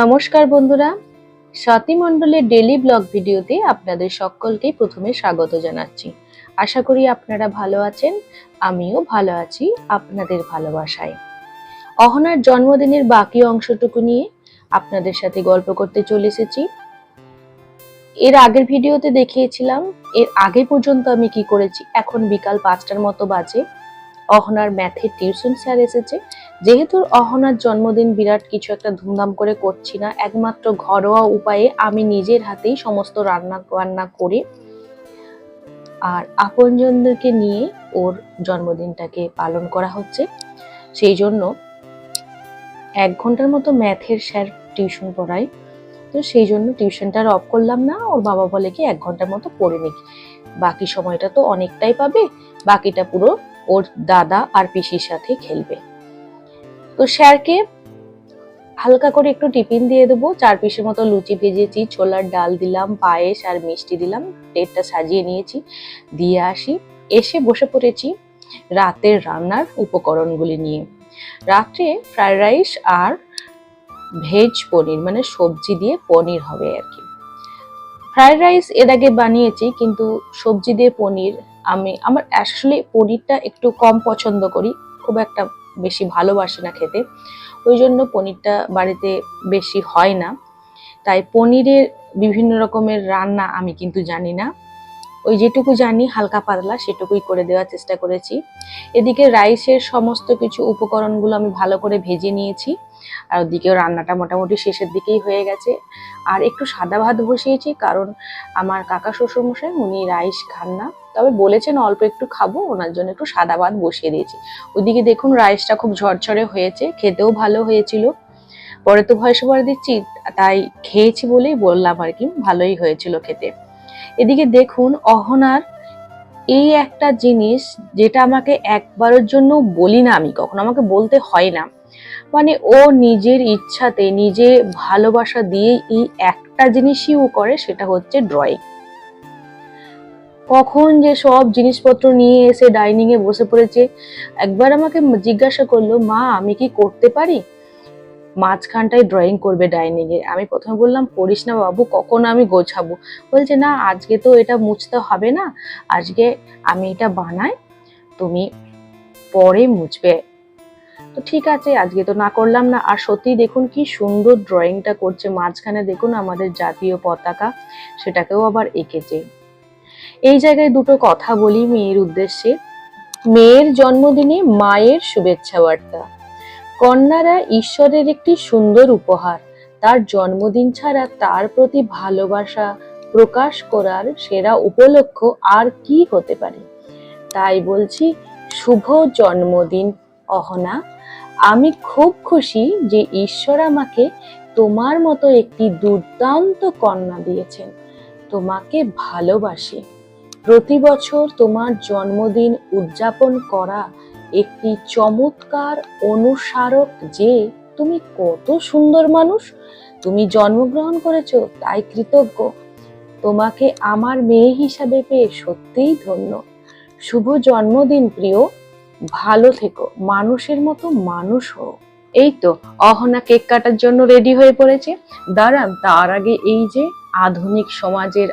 নমস্কার বন্ধুরা। স্বাতি মণ্ডলের ডেলি ব্লগ ভিডিওতে আপনাদের সকলকে প্রথমে স্বাগত জানাচ্ছি। আশা করি আপনারা ভালো আছেন, আমিও ভালো আছি আপনাদের ভালোবাসায়। অহনার জন্মদিনের বাকি অংশটুকু নিয়ে আপনাদের সাথে গল্প করতে চলে এসেছি। এর আগের ভিডিওতে দেখিয়েছিলাম, এর আগে পর্যন্ত আমি কি করেছি, এখন বিকাল পাঁচটার মতো বাজে। অহনার ম্যাথের টিউশন স্যার এসেছে যেহেতু অহনার জন্মদিন বিরাট কিছু একটা ধুমধাম করে করছি না, একমাত্র ঘরোয়া উপায়ে আমি নিজের হাতেই সমস্ত রান্না বান্না করে। আর আপনজনদেরকে নিয়ে ওর জন্মদিনটাকে পালন করা হচ্ছে। সেই জন্য এক ঘণ্টার মতো ম্যাথের স্যার টিউশন পড়ায়। তো সেই জন্য টিউশনটা আর অফ করলাম না, ওর বাবা বলে কি এক ঘণ্টার মতো পড়ে নিক। বাকি সময়টা তো অনেকটাই পাবে, বাকিটা পুরো ওর দাদা আর পিসির সাথে খেলবে। স্যারকে হালকা করে একটু টিফিন দিয়ে দেবো। চার পিসের মতো লুচি ভেজেছি, ছোলার ডাল দিলাম, পায়েস আর মিষ্টি দিলাম, প্লেটটা সাজিয়ে নিয়েছি, দিয়ে আসি। এসে বসে পড়েছি রাতের রান্নার উপকরণগুলি নিয়ে। রাত্রে ফ্রায়েড রাইস আর ভেজ পনির মানে সবজি দিয়ে পনির হবে আর কি। ফ্রায়েড রাইস এর আগে বানিয়েছি, কিন্তু সবজি দিয়ে পনির আমি, আমার আসলে পনিরটা একটু কম পছন্দ করি, খুব একটা বেশি ভালোবাসে না খেতে। ওই জন্য পনিরটা বাড়িতে বেশি হয় না। তাই পনিরের বিভিন্ন রকমের রান্না আমি কিন্তু জানি না। ওই যেটুকু জানি, হালকা পাতলা, সেটুকুই করে দেওয়ার চেষ্টা করেছি। এদিকে রাইসের সমস্ত কিছু উপকরণগুলো আমি ভালো করে ভেজে নিয়েছি। আর ওদিকেও রান্নাটা মোটামুটি শেষের দিকেই হয়ে গেছে। আর একটু সাদা ভাত বসিয়েছি কারণ আমার কাকা শ্বশুরমশাই উনি রাইস খান না। তবে বলেছেন অল্প একটু খাব, ওনার জন্য একটু সাদা ভাত বসিয়ে দিয়েছি। ওদিকে দেখুন রাইসটা খুব ঝরঝরে হয়েছে, খেতেও ভালো হয়েছিল। পরে তো ভয়েস ওভার দিচ্ছি, তাই খেয়েছি বলেই বললাম আর কি, ভালোই হয়েছিল খেতে। এদিকে দেখুন অহনার এই একটা জিনিস যেটা আমাকে একবারের জন্য বলি না আমি, কখনো আমাকে বলতে হয় না। মানে ও নিজের ইচ্ছাতে, নিজে ভালোবাসা দিয়ে এই একটা জিনিসই ও করে, সেটা হচ্ছে ড্রয়িং কখন যে সব জিনিসপত্র নিয়ে এসে ডাইনিং এ বসে পড়েছে, একবার আমাকে জিজ্ঞাসা করল, মা, আমি কি করতে পারি? মাঝখানটায় ড্রয়িং করবে ডাইনিং এ। আমি প্রথমে বললাম, করিস না বাবু, কখন আমি গোছাবো? বলছে, না, আজকে তো এটা মুছতে হবে না। আজকে আমি এটা বানাই, তুমি পরে মুছবে। তো ঠিক আছে, আজকে তো না করলাম না। আর সত্যি দেখুন কি সুন্দর ড্রয়িংটা করছে। মাঝখানে দেখুন আমাদের জাতীয় পতাকা, সেটাকেও আবার এঁকেছে। এই জায়গায় দুটো কথা বলি মেয়ের উদ্দেশ্যে। মেয়ের জন্মদিনে মায়ের শুভেচ্ছা বার্তা। কন্যারা ঈশ্বরের একটি সুন্দর উপহার। তার জন্মদিন ছাড়া তার প্রতি ভালোবাসা প্রকাশ করার সেরা উপলক্ষ আর কি হতে পারে? তাই বলছি, শুভ জন্মদিন অহনা, আমি খুব খুশি যে ঈশ্বর আমাকে তোমার মতো একটি দুর্দান্ত কন্যা দিয়েছেন। তোমাকে ভালোবাসি। প্রতি বছর তোমার জন্মদিন উদযাপন করা একটি চমৎকার অনুসারক যে, তুমি কত সুন্দর মানুষ। তুমি জন্মগ্রহণ করেছ, তাই কৃতজ্ঞ। তোমাকে আমার মেয়ে হিসাবে পেয়ে সত্যিই ধন্য। শুভ জন্মদিন, প্রিয়। ভালো থেকো, মানুষের মতো মানুষ হও। এই তো অহনা কেক কাটার জন্য রেডি হয়ে পড়েছে। দাঁড়ান, তার আগে এই যে আধুনিক সমাজের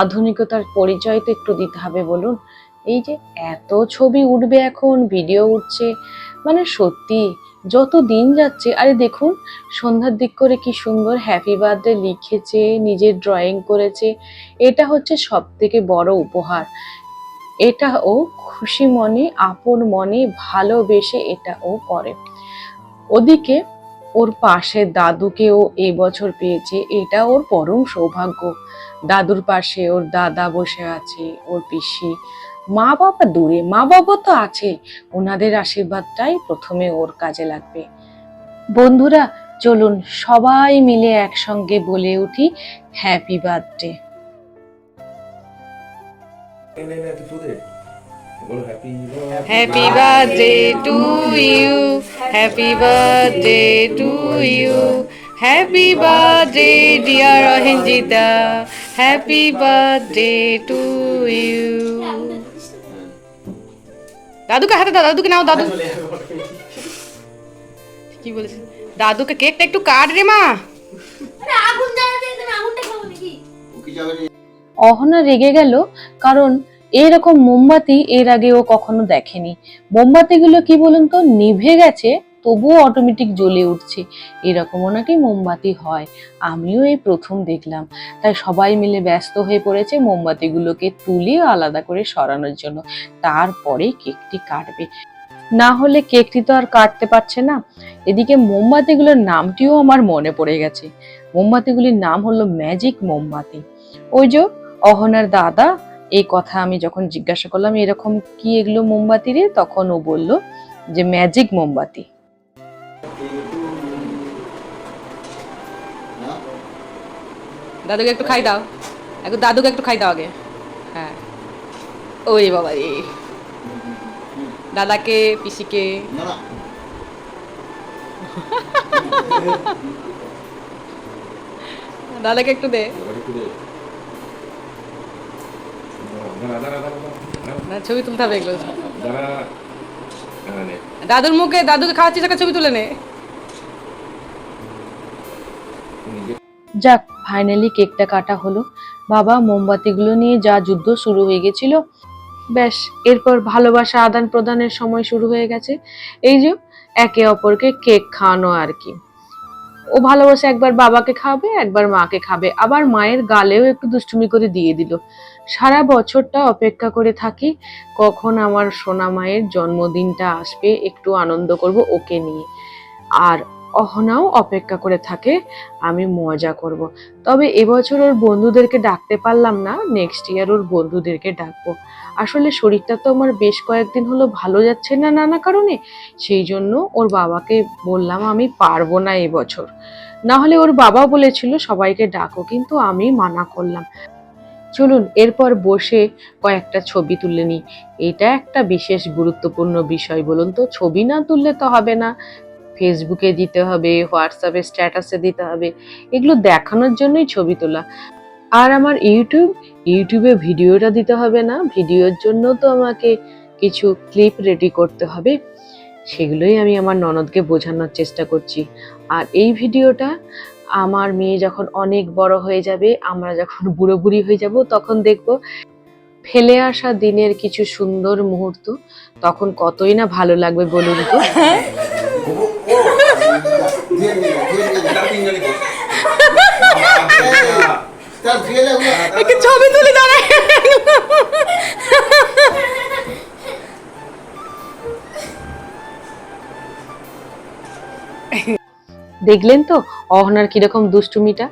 আধুনিকতার পরিচয় তো একটু দিতে হবে বলুন। এই যে এত ছবি উঠবে এখন ভিডিও উঠছে মানে সত্যি যত দিন যাচ্ছে, আরে দেখুন, সন্ধ্যার দিক করে কি সুন্দর হ্যাপি বার্থডে লিখেছে, নিজের ড্রয়িং করেছে, এটা হচ্ছে সব থেকে বড় উপহার। এটা ও খুশি মনে, আপন মনে ভালোবেসে এটা ও করে। ওদিকে ওর পাশে দাদুকে ও এই পেয়েছে, এটা ওর পরম সৌভাগ্য। দাদুর পাশে ওর দাদা বসে আছে, ওর পিসি। মা বাবা দূরে, মা বাবা তো আছে। ওনাদের আশীর্বাদটাই প্রথমে ওর কাজে লাগবে। বন্ধুরা, চলুন সবাই মিলে একসঙ্গে বলে উঠি, happy birthday. Happy birthday to you. Happy birthday to you. Happy birthday, dear Rohinjita. Happy birthday to you. দাদুকে হাতে দাও দাদুকে নাও দাদু কি বলেছে দাদুকে কেকটা একটু কাট রে মা আগুন জ্বালাতে আগুনটা খাব নাকি অহনা রেগে গেল, কারণ এরকম মোমবাতি এর আগে ও কখনো দেখেনি। মোমবাতিগুলো কি বলুন তো, নিভে গেছে, তবুও অটোমেটিক জ্বলে উঠছে। এরকমও নাকি মোমবাতি হয়, আমিও এই প্রথম দেখলাম। তাই সবাই মিলে ব্যস্ত হয়ে পড়েছে মোমবাতিগুলোকে তুলে আলাদা করে সরানোর জন্য। তারপরে কেকটি কাটবে। না হলে কেকটি তো আর কাটতে পারছে না। এদিকে মোমবাতিগুলোর নামটিও আমার মনে পড়ে গেছে। মোমবাতিগুলির নাম হলো ম্যাজিক মোমবাতি। ওই যে অহনার দাদা, এই কথা আমি যখন জিজ্ঞাসা করলাম, এরকম কি এগুলো মোমবাতি রে? তখন ও বলল যে, ম্যাজিক মোমবাতি। দাদুকে একটু খাই দাও। একটু দাদুকে একটু খাই দাও আগে। হ্যাঁ। ওই বাবা রে। দাদাকে, পিসিকে। দাদাকে একটু দে। না ছবি তুলতে হবে এগুলো। দাদুর মুখে দাদুকে খাওয়াচ্ছিস একটা ছবি তুলে নে। যাক ফাইনালি কেকটা কাটা হলো। বাবা মোমবাতিগুলো নিয়ে যা যুদ্ধ শুরু হয়ে গেছিল ব্যাস এরপর ভালোবাসা আদান প্রদানের সময় শুরু হয়ে গেছে। এই যে একে অপরকে কেক খাওয়ানো আর কি। ও ভালোবাসে একবার বাবাকে খাবে একবার মাকে খাবে আবার মায়ের গালেও একটু দুষ্টুমি করে দিয়ে দিল। সারা বছরটা অপেক্ষা করে থাকি, কখন আমার সোনা মায়ের জন্মদিনটা আসবে একটু আনন্দ করব ওকে নিয়ে। আর অহনাও অপেক্ষা করে থাকে, আমি মজা করব। তবে এবছর ওর বন্ধুদেরকে ডাকতে পারলাম না নেক্সট ইয়ার ওর বন্ধুদেরকে ডাকবো। আসলে শরীরটা তো আমার বেশ কয়েকদিন হলো ভালো যাচ্ছে না নানা কারণে, সেই জন্য ওর বাবাকে বললাম আমি পারব না এবছর। না হলে ওর বাবা বলেছিল সবাইকে ডাকো, কিন্তু আমি মানা করলাম। চলুন এরপর বসে কয়েকটা ছবি তুলে নিই। এটা একটা বিশেষ গুরুত্বপূর্ণ বিষয় বলুন তো। ছবি না তুললে তো হবে না। ফেসবুকে দিতে হবে হোয়াটসঅ্যাপে স্ট্যাটাসে দিতে হবে। এগুলো দেখানোর জন্যই ছবি তোলা। আর আমার ইউটিউব ইউটিউবে ভিডিওটা দিতে হবে না। ভিডিওর জন্য তো আমাকে কিছু ক্লিপ রেডি করতে হবে। সেগুলোই আমি আমার ননদকে বোঝানোর চেষ্টা করছি। আর এই ভিডিওটা আমার মেয়ে যখন অনেক বড় হয়ে যাবে আমরা যখন বুড়ো বুড়ি হয়ে যাব তখন দেখব ফেলে আসা দিনের কিছু সুন্দর মুহূর্ত তখন কতই না ভালো লাগবে বলুন তো? একটু ছবি তুলে দাঁড়ায়। দেখলেন তো? অহনার কীরকম দুষ্টুমিটা?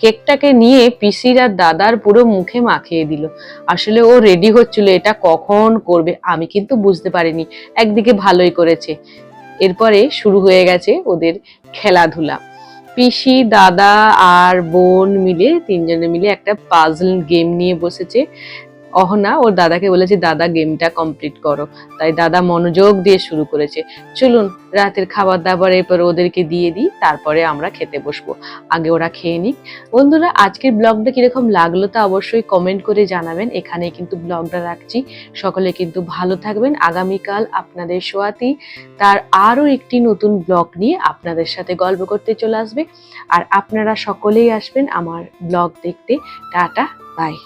কেকটাকে নিয়ে পিসির আর দাদার পুরো মুখে মাখিয়ে দিল। আসলে ও রেডি হচ্ছিল এটা কখন করবে, আমি কিন্তু বুঝতে পারিনি। একদিকে ভালোই করেছে। এরপরে শুরু হয়ে গেছে ওদের খেলাধুলা। পিসি, দাদা আর বোন মিলে, তিনজনে মিলে একটা পাজল গেম নিয়ে বসেছে। অহনা, ওর দাদাকে বলেছে, দাদা গেমটা কমপ্লিট করো। তাই দাদা মনোযোগ দিয়ে শুরু করেছে। চলুন, রাতের খাবার দাবার এরপর ওদেরকে দিয়ে দিই, তারপরে আমরা খেতে বসবো। আগে ওরা খেয়ে নিক। বন্ধুরা, আজকের ব্লগটা কীরকম লাগল তা অবশ্যই কমেন্ট করে জানাবেন। এখানে কিন্তু ব্লগটা রাখছি। সকলে কিন্তু ভালো থাকবেন। আগামীকাল আপনাদের সোয়াতি, তার আরও একটি নতুন ব্লগ নিয়ে আপনাদের সাথে গল্প করতে চলে আসবে। আর আপনারা সকলেই আসবেন আমার ব্লগ দেখতে। Tata bye